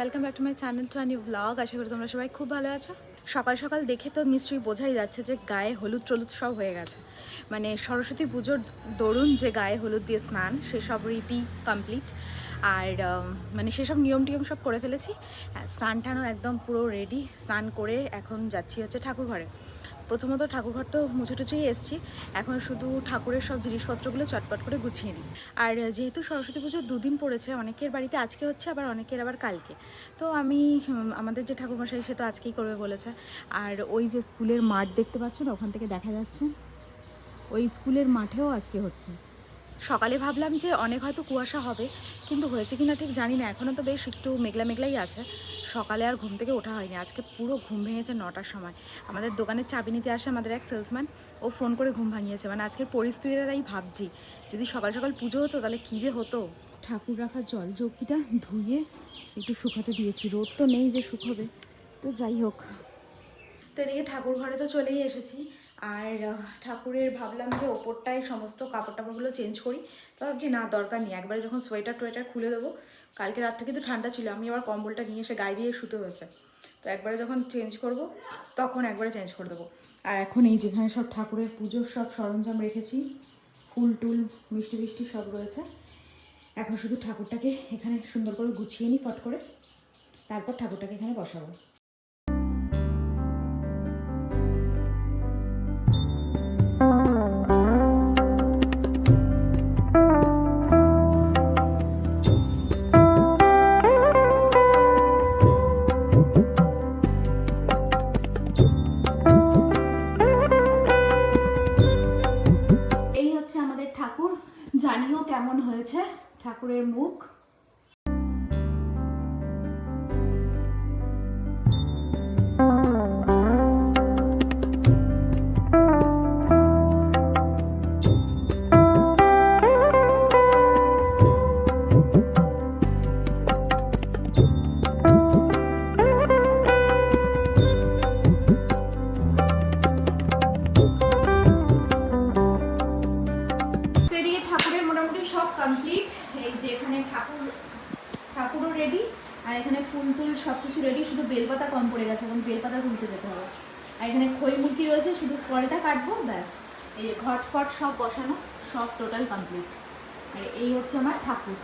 Welcome back to my channel to Ani vlog আশা করি তোমরা সবাই খুব ভালো আছো। সকাল সকাল দেখে তো নিশ্চয়ই বোঝাই যাচ্ছে যে গায়ে হলুদ টলুদ সব হয়ে গেছে। মানে সরস্বতী পুজোর দরুন যে গায়ে হলুদ দিয়ে স্নান সেসব রীতি কমপ্লিট আর মানে সেসব নিয়ম টিয়ম সব করে ফেলেছি। হ্যাঁ, স্নান টানও একদম পুরো রেডি স্নান করে এখন যাচ্ছি হচ্ছে ঠাকুর ঘরে প্রথমত ঠাকুরঘর তো মুছে টুচেই এসছি। এখন শুধু ঠাকুরের সব জিনিসপত্রগুলো চটপট করে গুছিয়ে নিই। আর যেহেতু সরস্বতী পুজো দুদিন পড়েছে, অনেকের বাড়িতে আজকে হচ্ছে, আবার অনেকের আবার কালকে। তো আমি আমাদের যে ঠাকুরমশাই, সে তো আজকেই করবে বলেছে। আর ওই যে স্কুলের মাঠ দেখতে পাচ্ছেন, ওখান থেকে দেখা যাচ্ছে। ওই স্কুলের মাঠেও আজকে হচ্ছে। সকালে ভাবলাম যে অনেক হয়তো কুয়াশা হবে কিন্তু হয়েছে কি না ঠিক জানি না। এখনও তো বেশ একটু মেঘলা মেঘলাই আছে। সকালে আর ঘুম থেকে ওঠা হয়নি। আজকে পুরো ঘুম ভেঙেছে নটার সময়। আমাদের দোকানের চাবি নিতে আসে আমাদের এক সেলসম্যান ও ফোন করে ঘুম ভাঙিয়েছে। মানে আজকের পরিস্থিতিটা তাই ভাবছি। যদি সকাল সকাল পুজো হতো তাহলে কী যে হতো? ঠাকুর রাখার জল চৌকিটা ধুয়ে একটু শুকাতে দিয়েছি। রোদ তো নেই যে শুকোবে। তো যাই হোক। তো এদিকে ঠাকুর ঘরে তো চলেই এসেছি। আর ঠাকুরের ভাবলাম যে ওপরটায় সমস্ত কাপড় টাপড়গুলো চেঞ্জ করি। তো ভাবছি, না, দরকার নেই, একবারে যখন সোয়েটার টোয়েটার খুলে দেবো, কালকে রাত থেকে কিন্তু ঠান্ডা ছিল, আমি আবার কম্বলটা নিয়ে এসে গায়ে দিয়ে শুতে হয়েছে। তো একবারে যখন চেঞ্জ করব, তখন একবারে চেঞ্জ করে দেবো। আর এখন এই যেখানে সব ঠাকুরের পুজোর সব সরঞ্জাম রেখেছি, ফুল টুল, মিষ্টি মিষ্টি সব রয়েছে। এখন শুধু ঠাকুরটাকে এখানে সুন্দর করে গুছিয়ে নিই ফট করে। তারপর ঠাকুরটাকে এখানে বসাবো। কাটবো ব্যাস। এই যে ঘট ফট সব বসানো সব টোটাল কমপ্লিট আর এই হচ্ছে আমার ঠাকুর।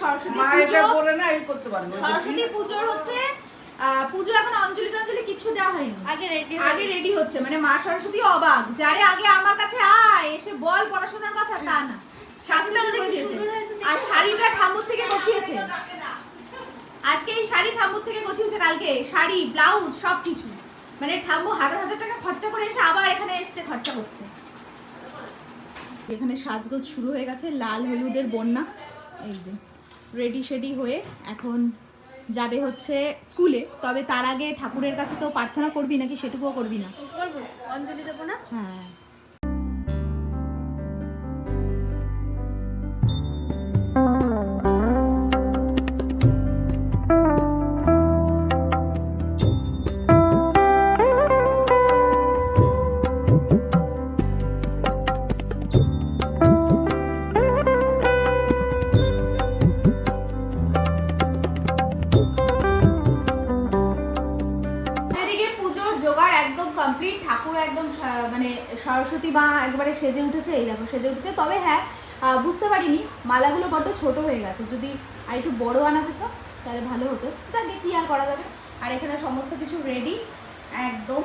সরস্বতী পুজো। সরস্বতী পুজোর হচ্ছে আহ, পুজো এখন অঞ্জলি কিচ্ছু দেওয়া হয়নি। আগে রেডি আগে রেডি হচ্ছে মানে মা সরস্বতী অবাক যারে আগে আমার কাছে আয় এসে বল পড়াশোনার কথা তা না। শাস্ত্র করে দিয়েছে। আর শাড়িটা ঠাম্মুর থেকে গছিয়েছে আজকে এই শাড়ি ঠাম্মুর থেকে গছিয়েছে কালকে শাড়ি ব্লাউজ সব কিছু মানে ঠাম্মু হাজার হাজার টাকা খরচা করে এসে আবার এখানে এসছে খরচা করতে। যেখানে সাজগোজ শুরু হয়ে গেছে লাল হলুদের বন্যা। এই যে রেডি শেডি হয়ে এখন যাবে হচ্ছে স্কুলে তবে তার আগে ঠাকুরের কাছে তো প্রার্থনা করবি নাকি সেটুকুও করবি না? করব। অঞ্জলি দেবো না? হ্যাঁ। সেজে উঠেছে এই দেখো সেজে উঠেছে। তবে হ্যাঁ বুঝতে পারিনি মালাগুলো বড্ড ছোট হয়ে গেছে। যদি আর একটু বড় আনা যেত তাহলে ভালো হতো। যাকে কি আর করা যাবে? আর এখানে সমস্ত কিছু রেডি একদম।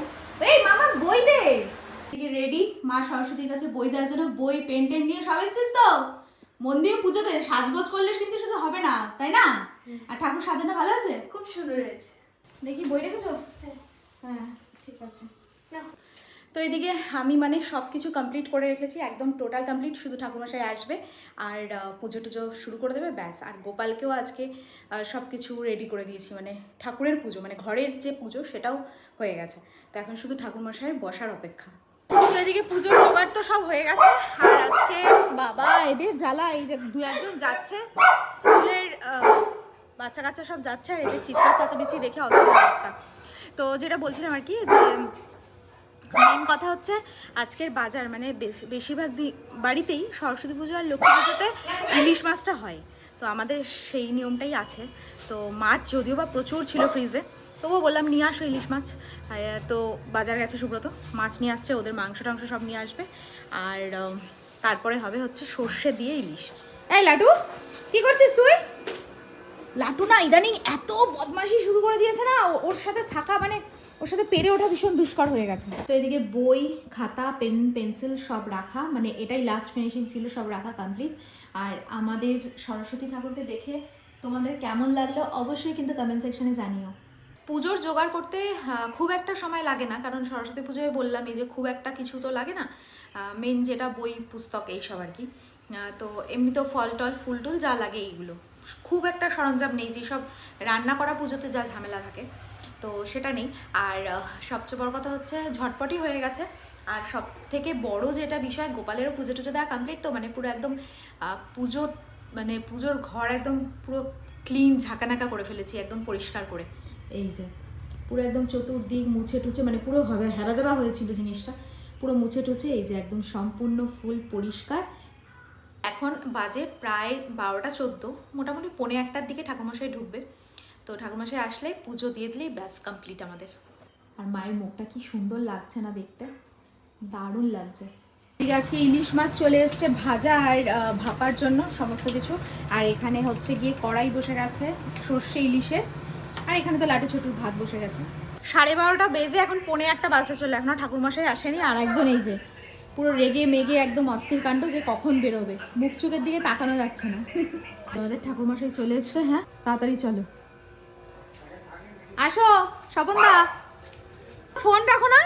এই মামা বই দে! রেডি মা সরস্বতীর কাছে বই দেওয়ার জন্য বই পেন টেন নিয়ে সব এসছিস তো? মন দিয়ে পুজোতে সাজগোজ করলে কিন্তু শুধু হবে না তাই না? আর ঠাকুর সাজানো ভালো আছে? খুব সুন্দর হয়েছে। দেখি বই রেখেছো? হ্যাঁ। হ্যাঁ ঠিক আছে। নাও। তো এদিকে আমি মানে সব কিছু কমপ্লিট করে রেখেছি, একদম টোটাল কমপ্লিট শুধু ঠাকুরমশাই আসবে আর পুজো টুজো শুরু করে দেবে, ব্যাস। আর গোপালকেও আজকে সব কিছু রেডি করে দিয়েছি মানে ঠাকুরের পুজো মানে ঘরের যে পুজো সেটাও হয়ে গেছে। তো এখন শুধু ঠাকুরমশাইয়ের বসার অপেক্ষা। তো এদিকে পুজোর জোগাড় তো সব হয়ে গেছে। আর আজকে বাবা, এদের জ্বালা, এই যে দু একজন যাচ্ছে, স্কুলের বাচ্চা কাচ্চা সব যাচ্ছে আর এদের চিৎকার, চাচামেচি দেখে অত অবস্থা। তো যেটা বলছিলাম আর কি, যে মেন কথা হচ্ছে আজকের বাজার মানে বেশ- বেশিরভাগ বাড়িতেই সরস্বতী পুজো আর লক্ষ্মী পুজোতে ইলিশ মাছটা হয়। তো আমাদের সেই নিয়মটাই আছে। তো মাছ যদিও বা প্রচুর ছিল ফ্রিজে, তবুও বললাম নিয়ে আসো ইলিশ মাছ। তো বাজার গেছে সুব্রত, মাছ নিয়ে আসছে, ওদের মাংস টাংস সব নিয়ে আসবে। আর তারপরে হবে হচ্ছে সর্ষে দিয়ে ইলিশ। এই লাটু কি করছিস তুই? লাটু না, ইদানিং এত বদমাশি শুরু করে দিয়েছে না ওর সাথে থাকা মানে ওর সাথে পেরে ওঠা ভীষণ দুষ্কর হয়ে গেছে। তো এদিকে বই, খাতা, পেন, পেন্সিল সব রাখা মানে এটাই লাস্ট ফিনিশিং ছিল, সব রাখা কমপ্লিট আর আমাদের সরস্বতী ঠাকুরকে দেখে তোমাদের কেমন লাগল অবশ্যই কিন্তু কমেন্ট সেকশনে জানিও। পুজোর জোগাড় করতে খুব একটা সময় লাগে না, কারণ সরস্বতী পুজোয় বললাম এই যে খুব একটা কিছু তো লাগে না মেন যেটা বই, পুস্তক এইসব আর কি। তো এমনি তো ফল টল, ফুল টুল যা লাগে এইগুলো। খুব একটা সরঞ্জাম নেই, যেসব রান্না করা পুজোতে যা ঝামেলা থাকে। তো সেটা নেই। আর সবচেয়ে বড় কথা হচ্ছে ঝটপটি হয়ে গেছে। আর সব থেকে বড় যেটা বিষয়, গোপালেরও পুজো টুজো দেওয়া কমপ্লিট তো মানে পুরো একদম পুজো মানে পুজোর ঘর একদম পুরো ক্লিন ঝাঁকানাকা করে ফেলেছি, একদম পরিষ্কার করে। এই যে, পুরো একদম চতুর্দিক মুছে টুছে মানে পুরো হবে, হ্যাবাজাবা হয়েছিল জিনিসটা, পুরো মুছে টুছে, এই যে একদম সম্পূর্ণ ফুল পরিষ্কার। এখন বাজে প্রায় বারোটা চোদ্দ, মোটামুটি পৌনে একটার দিকে ঠাকুরমশাই ঢুকবে। তো ঠাকুরমশাই আসলে পুজো দিয়ে দিলেই ব্যাস কমপ্লিট আমাদের। আর মায়ের মুখটা কি সুন্দর লাগছে না দেখতে? দারুণ লাগছে। ঠিক আছে ইলিশ মাছ চলে এসছে ভাজা আর ভাপার জন্য সমস্ত কিছু। আর এখানে হচ্ছে গিয়ে কড়াই বসে গেছে সর্ষে ইলিশের। আর এখানে তো লাটু ছোটুর ভাত বসে গেছে। সাড়ে বারোটা বেজে এখন পৌনে একটা বাজতে চলে এখনও ঠাকুরমশাই আসেনি। আর একজন এই যে পুরো রেগে মেগে একদম অস্থির কাণ্ড যে কখন বেরোবে। মুখ চোখের দিকে তাকানো যাচ্ছে না। আমাদের ঠাকুরমশাই চলে এসছে হ্যাঁ? তাড়াতাড়ি চলো। আসো স্বপন দা ফোন রাখো না।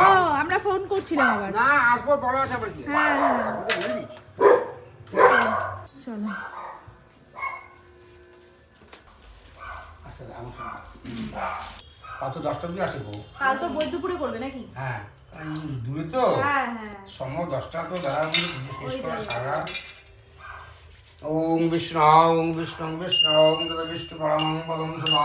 ও আমরা ফোন করছিলাম আবার। না আসব আছে আবার কি? হ্যাঁ হ্যাঁ। তো চলো দশটা অব্দি আছে গো কাল তো বই দুপুরে করবে নাকি? হ্যাঁ। দূরে তো? হ্যাঁ হ্যাঁ। সম্ভব দশটা তো করা সারা ওম বিষ্ণু ওম বিষ্ণু বিষ্ণু ওম তদ বিষ্ণু পরমং পদম সদা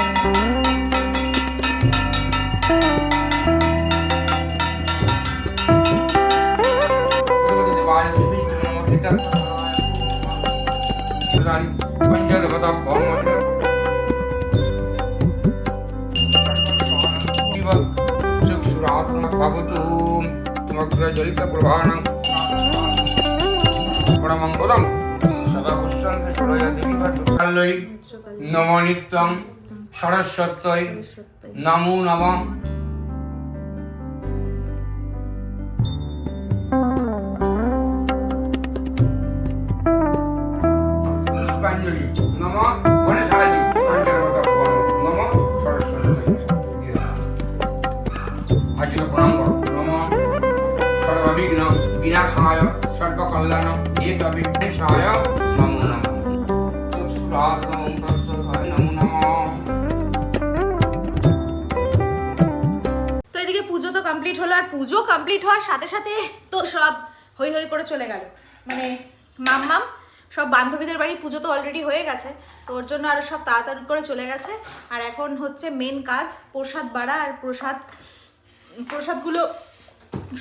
पंचदेवता भौम शिव चक्षुरात्मक भवतु समग्र जलित प्रभाणं परमङ्गलम् सदा पुष्यन्ति सुरय देवी काल्लै नमो नित्यं सरस्वत्यै नमो नमः পুষ্পাঞ্জলি নম গণেশাজি পঞ্চদেবতা নম সরস্বতী আজকে প্রণাম করো। নম সর্ববিঘ্ন বিনাশায় সর্বকল্যাণ তৎসদায় নমো নমঃ। তো এদিকে পুজো তো কমপ্লিট হলো, আর পুজো কমপ্লিট হওয়ার সাথে সাথে তো সব হই হই করে চলে গেল। মানে মাম্মাম সব বান্ধবীদের বাড়ি পুজো তো অলরেডি হয়ে গেছে, তো ওর জন্য আরও সব তাড়াতাড়ি করে চলে গেছে। আর এখন হচ্ছে মেন কাজ, প্রসাদ বাড়া আর প্রসাদ, প্রসাদগুলো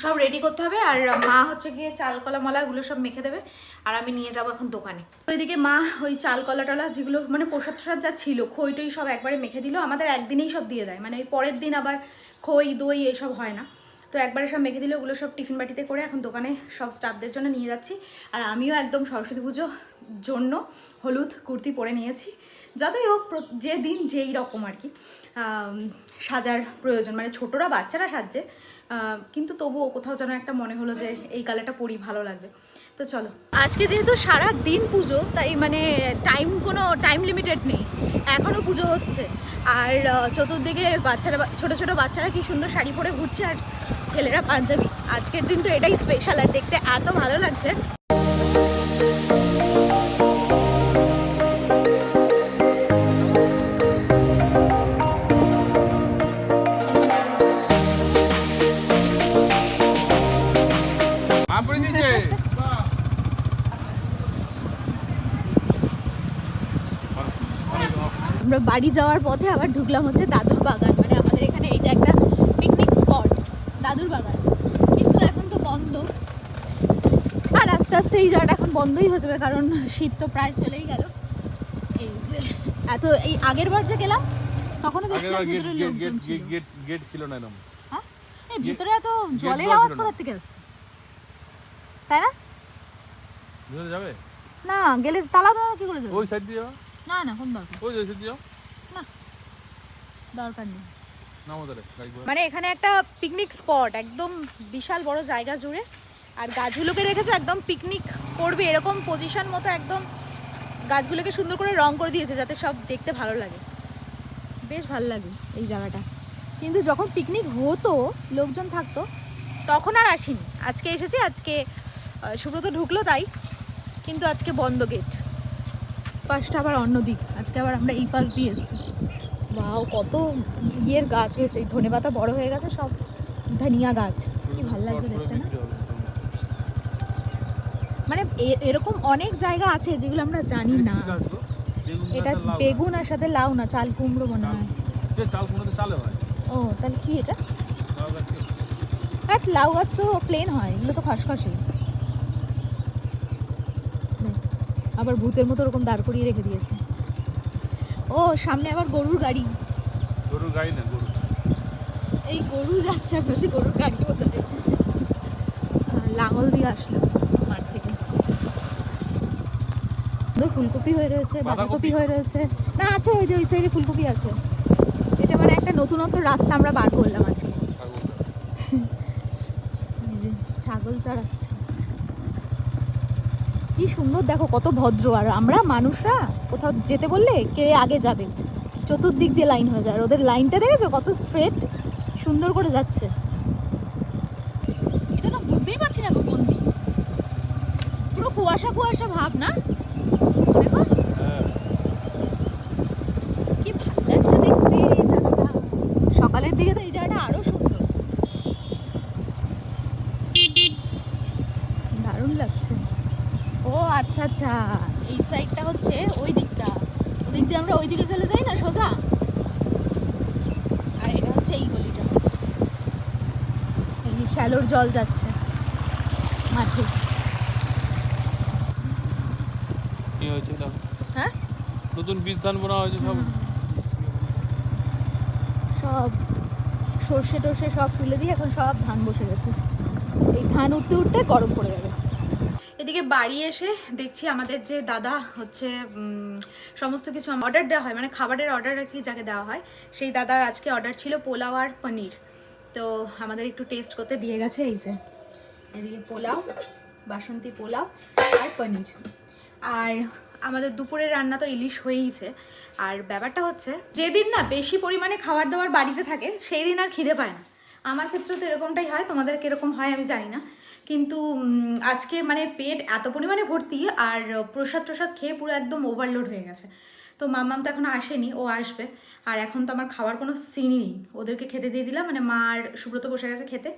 সব রেডি করতে হবে। আর মা হচ্ছে গিয়ে চাল, কলা মলাগুলো সব মেখে দেবে। আর আমি নিয়ে যাব এখন দোকানে। তো এদিকে মা ওই চাল, কলা, টলা যেগুলো মানে প্রসাদ টসাদ যা ছিল খই টই সব একবারে মেখে দিল। আমাদের একদিনেই সব দিয়ে দেয়। মানে ওই পরের দিন আবার খই, দই এসব হয় না। তো একবারে সব মেখে দিলে ওগুলো সব টিফিন বাটিতে করে এখন দোকানে সব স্টাফদের জন্য নিয়ে যাচ্ছি। আর আমিও একদম সরস্বতী পুজো জন্য হলুদ, কুর্তি পরে নিয়েছি। যতই হোক যে দিন যেই রকম আর কি সাজার প্রয়োজন। মানে ছোটরা বাচ্চারা সাজছে কিন্তু তবুও কোথাও যেন একটা মনে হলো যে এই কালারটা পরি, ভালো লাগবে। তো চলো। আজকে যেহেতু সারা দিন পুজো, তাই মানে টাইম কোনো টাইম লিমিটেড নেই। এখনও পুজো হচ্ছে। আর চতুর্দিকে বাচ্চারা, ছোট ছোট বাচ্চারা কি সুন্দর শাড়ি পরে ঘুরছে আর ছেলেরা পাঞ্জাবি। আজকের দিন তো এটাই স্পেশাল আর দেখতে এত ভালো লাগছে। আমরা বাড়ি যাওয়ার পথে আবার ঢুকলাম হচ্ছে দাদুর বাগান। মানে আমাদের এখানে এইটা একটা পিকনিক স্পট দাদুর বাগান। কিন্তু এখন তো বন্ধ। আর আস্তে আস্তে এই জায়গাটা এখন বন্ধই হয়ে যাবে কারণ শীত তো প্রায় চলেই গেল। এই যে এত এই আগের বার যে গেলাম তখনও দেখছিলাম ভিতরে লোকজন ছিল। গেট ছিল না এরকম হ্যাঁ? এই ভিতরে এত জলের আওয়াজ। কোথা থেকে আসছে? তাই না? যাবে? না গেলে তালা দেওয়া কি করে যাবে? ওই সাইড দিয়ে না না কোন দরকার। ওই দিয়ে যাও দরকার নেই। মানে এখানে একটা পিকনিক স্পট একদম বিশাল বড় জায়গা জুড়ে। আর গাছগুলোকে দেখেছ একদম পিকনিক করবে এরকম পজিশন মতো একদম গাছগুলোকে সুন্দর করে রং করে দিয়েছে যাতে সব দেখতে ভালো লাগে। বেশ ভালো লাগে এই জায়গাটা। কিন্তু যখন পিকনিক হতো লোকজন থাকতো তখন আর আসিনি। আজকে এসেছি আজকে সুব্রত ঢুকলো তাই। কিন্তু আজকে বন্ধ গেট পাশটা আবার অন্য দিক। আজকে আবার আমরা এই পাশ দিয়ে এসেছি। বাও কত ইয়ের গাছ হয়েছে। এই ধনেপাতা বড় হয়ে গেছে সব ধনিয়া গাছ। কি ভালো লাগছে দেখতে না? মানে এ- এরকম অনেক জায়গা আছে যেগুলো আমরা জানি না। এটা। বেগুন আর সাথে লাউ না চাল কুমড়ো মনে হয়। হয়। ও তাহলে কি এটা? লাউ গাছ তো প্লেন হয় এগুলো তো খসখসে নে, আবার ভূতের মতো ওরকম দাঁড় করিয়ে রেখে দিয়েছে। ও সামনে আবার গরুর গাড়ি। গরুর গাড়ি না গরু এই গরু যাচ্ছে আমি হচ্ছে গরুর গাড়ি। আহ, লাঙল দিয়ে আসলো মাঠ থেকে। ফুলকপি হয়ে রয়েছে বাঁধাকপি? বাঁধাকপি হয়ে রয়েছে। না আছে ওই যে ওই সাইডে ফুলকপি আছে। এটা মানে একটা নতুনত্ব রাস্তা আমরা বার করলাম আজকে। ছাগল চড়াচ্ছে। কি সুন্দর, দেখো কত ভদ্র। আর আমরা মানুষরা কোথাও যেতে বললে কে আগে যাবে? চতুর্দিক দিয়ে লাইন হয়ে যায়। ওদের লাইনটা দেখেছ? কত স্ট্রেট সুন্দর করে যাচ্ছে। এটা তো বুঝতেই পারছি না তো কোন দিক পুরো কুয়াশা কুয়াশা ভাব না দেখো হ্যাঁ কি ভালো লাগছে দেখতে এই জায়গাটা সকালের দিকে তো এই জায়গাটা আরও সুন্দর দারুণ লাগছে ও আচ্ছা আচ্ছা এই সাইডটা হচ্ছে ওই দিকটা ওদিক দিয়ে আমরা ওই দিকে চলে যাই না সোজা? আর এটা হচ্ছে এই গলিটা। এই শ্যালোর জল যাচ্ছে মাঠে। কি হয়েছে হ্যাঁ? নতুন বীজ ধান বোনা হয়েছে সব। সব সর্ষে টর্ষে সব তুলে দিয়ে এখন সব ধান বসে গেছে। এই ধান উঠতে উঠতে গরম পড়ে যাবে। এদিকে বাড়ি এসে দেখছি আমাদের যে দাদা হচ্ছে উম, সমস্ত কিছু অর্ডার দেওয়া হয়। মানে খাবারের অর্ডার আর কি যাকে দেওয়া হয়, সেই দাদার আজকে অর্ডার ছিল পোলাও আর পনির। তো আমাদের একটু টেস্ট করতে দিয়ে গেছে এই যে। এদিকে পোলাও, বাসন্তী পোলাও আর পনির। আর আমাদের দুপুরের রান্না তো ইলিশ হয়েইছে আর ব্যাপারটা হচ্ছে, যেদিন না বেশি পরিমাণে খাবার দাবার বাড়িতে থাকে, সেই দিন আর খিদে পায় না। আমার ক্ষেত্রে তো এরকমটাই হয়, তোমাদের কীরকম হয় আমি জানি না। কিন্তু আজকে মানে পেট এত পরিমাণে ভর্তি আর প্রসাদ প্রসাদ খেয়ে পুরো একদম ওভারলোড হয়ে গেছে। তো মাম্মাম তো এখনও আসেনি ও আসবে। আর এখন তো আমার খাওয়ার কোনো সিনই নেই। ওদেরকে খেতে দিয়ে দিলাম মানে মা আর সুব্রত বসে গেছে খেতে।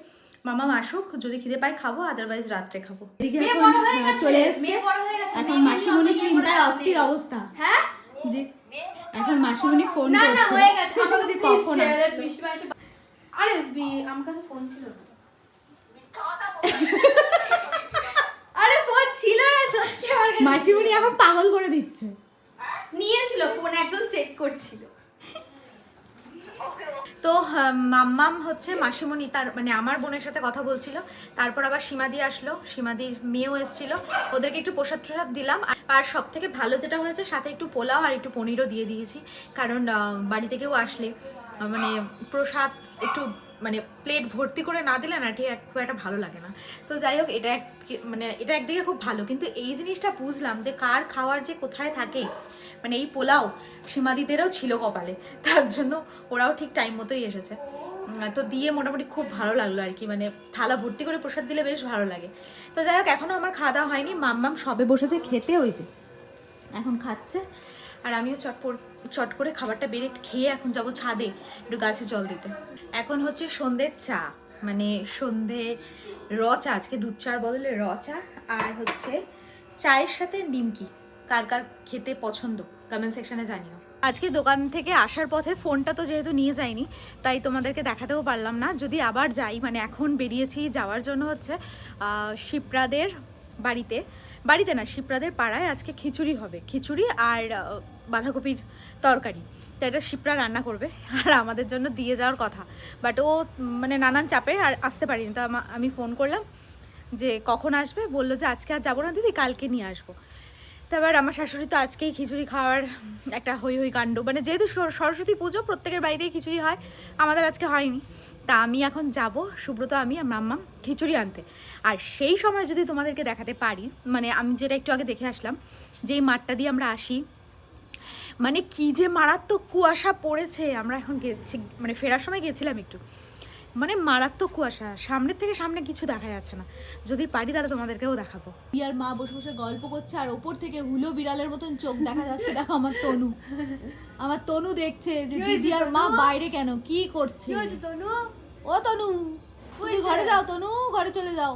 মামাম আসুক যদি খিদে পাই খাব আদারওয়াইজ রাত্রে খাব। মেয়ে বড় হয়ে গেছে চলে এসছে। মেয়ে বড় হয়ে গেছে এখন চিন্তায় অস্থির অবস্থা। হ্যাঁ? জি এখন মাসিমণি ফোন না না করছে। কখন আরে বি- আমার কাছে ফোন ছিল না। আরে ফোন ছিল না সত্যি আমার মাসিমণি এখন পাগল করে দিচ্ছে। নিয়েছিল ফোন একজন চেক করছিল। তো মাম্মাম হচ্ছে মাসিমণি তার মানে আমার বোনের সাথে কথা বলছিল। তারপর আবার সীমাদি আসলো সীমাদির মেয়েও এসেছিল। ওদেরকে একটু প্রসাদ প্রসাদ দিলাম। আর সব থেকে ভালো যেটা হয়েছে সাথে একটু পোলাও আর একটু পনিরও দিয়ে দিয়েছি। কারণ আহ, বাড়ি থেকেও আসলে মানে প্রসাদ একটু মানে প্লেট ভর্তি করে না দিলে না ঠিক খুব একটা ভালো লাগে না। তো যাই হোক, এটা এক মানে এটা একদিকে খুব ভালো। কিন্তু এই জিনিসটা বুঝলাম যে কার খাওয়ার যে কোথায় থাকে মানে এই পোলাও সীমাদিদেরও ছিল কপালে। তার জন্য ওরাও ঠিক টাইম মতোই এসেছে। তো দিয়ে মোটামুটি খুব ভালো লাগল আর কি। মানে থালা ভর্তি করে প্রসাদ দিলে বেশ ভালো লাগে। তো যাই হোক এখনও আমার খাওয়া দাওয়া হয়নি। মাম্মাম সবে বসেছে খেতে হয়েছে এখন খাচ্ছে। আর আমিও চট পর- চট করে খাবারটা বেড়ে খেয়ে এখন যাব ছাদে একটু গাছে জল দিতে। এখন হচ্ছে সন্ধ্যের চা মানে সন্ধে র চা, আজকে দুধ চার বদলে র চা আর হচ্ছে চায়ের সাথে নিমকি কার কার খেতে পছন্দ কমেন্ট সেকশনে জানিও। আজকে দোকান থেকে আসার পথে ফোনটা তো যেহেতু নিয়ে যাইনি, তাই তোমাদেরকে দেখাতেও পারলাম না, যদি আবার যাই মানে এখন বেরিয়েছি যাওয়ার জন্য হচ্ছে শিপ্রাদের বাড়িতে। বাড়িতে না, শিপ্রাদের পাড়ায় আজকে খিচুড়ি হবে। খিচুড়ি আর বাঁধাকপির তরকারি। তো এটা শিপ্রা রান্না করবে, আর আমাদের জন্য দিয়ে যাওয়ার কথা। বাট ও মানে নানান চাপে আর আসতে পারিনি। তো আমা- ফোন করলাম যে, কখন আসবে? বলল যে, আজকে আর যাব না দিদি, কালকে নিয়ে আসব। তারপর আমার শাশুড়ি তো আজকেই খিচুড়ি খাওয়ার একটা হই হই কাণ্ড। মানে যেহেতু সর- সরস্বতী পুজো, প্রত্যেকের বাড়িতেই খিচুড়ি হয়। আমাদের আজকে হয়নি। তা আমি এখন যাব, সুব্রত, আমি আর মাম্মাম খিচুড়ি আনতে। আর সেই সময় যদি তোমাদেরকে দেখাতে পারি মানে আমি যেটা একটু আগে দেখে আসলাম যেই মাঠটা দিয়ে আমরা আসি মানে কি যে মারাত্মক কুয়াশা পড়েছে। আমরা এখন গেছি মানে ফেরার সময় গেছিলাম একটু। মানে মারাত্মক কুয়াশা সামনের থেকে সামনে কিছু দেখা যাচ্ছে না। যদি পারি তাহলে তোমাদেরকেও দেখাবো। আর মা বসে বসে গল্প করছে আর ওপর থেকে হুলো বিড়ালের মতন চোখ দেখা যাচ্ছে। দেখো আমার তনু। আমার তনু দেখছে যে দিদি আর মা বাইরে কেন? কি করছে? তনু? ও তনু ঘরে যাও তনু ঘরে চলে যাও।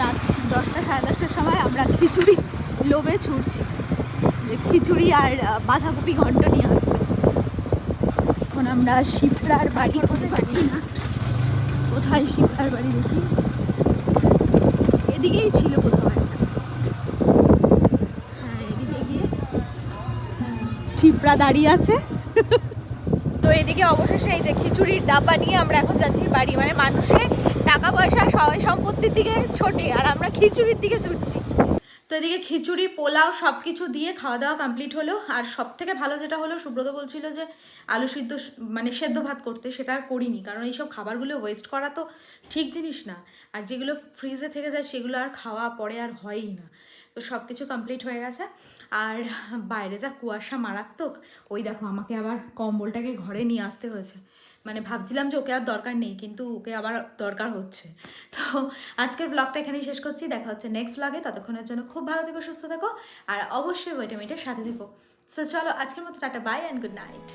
রাত দশটা সাড়ে দশটার সময় আমরা খিচুড়ি লোভে ছুটছি। খিচুড়ি আর বাঁধাকপি ঘন্ট নিয়ে আসতে। এখন আমরা শিপ্রার বাড়ি খুঁজে পাচ্ছি না। কোথায় শিপ্রার বাড়ি দেখি? এদিকেই ছিল কোথাও একটা। হ্যাঁ এদিকে গিয়ে হ্যাঁ, শিপ্রা দাঁড়িয়ে আছে। এদিকে অবশেষে এই যে খিচুড়ির ডাব্বা নিয়ে আমরা এখন যাচ্ছি বাড়ি। মানে মানুষে টাকা পয়সা সবাই সম্পত্তির দিকে ছোটে আর আমরা খিচুড়ির দিকে ছুটছি। তো এদিকে খিচুড়ি, পোলাও সব কিছু দিয়ে খাওয়া দাওয়া কমপ্লিট হলো। আর সব থেকে ভালো যেটা হলো, সুব্রত বলছিল যে আলু সিদ্ধ মানে সেদ্ধ ভাত করতে, সেটা আর করিনি। কারণ এইসব খাবারগুলো ওয়েস্ট করা তো ঠিক জিনিস না। আর যেগুলো ফ্রিজে থেকে যায়, সেগুলো আর খাওয়া পরে আর হয়ই না। তো সব কিছু কমপ্লিট হয়ে গেছে। আর বাইরে যা কুয়াশা মারাত্মক, ওই দেখো আমাকে আবার কম্বলটাকে ঘরে নিয়ে আসতে হয়েছে। মানে ভাবছিলাম যে ওকে আর দরকার নেই, কিন্তু ওকে আবার দরকার হচ্ছে। তো আজকের ব্লগটা এখানেই শেষ করছি। দেখা হচ্ছে নেক্সট ব্লগে ততক্ষণের জন্য খুব ভালো থেকো, সুস্থ থেকো, আর অবশ্যই ওইটা মিটের সাথে থেকো। সো চলো, আজকের মতো tata bye and good night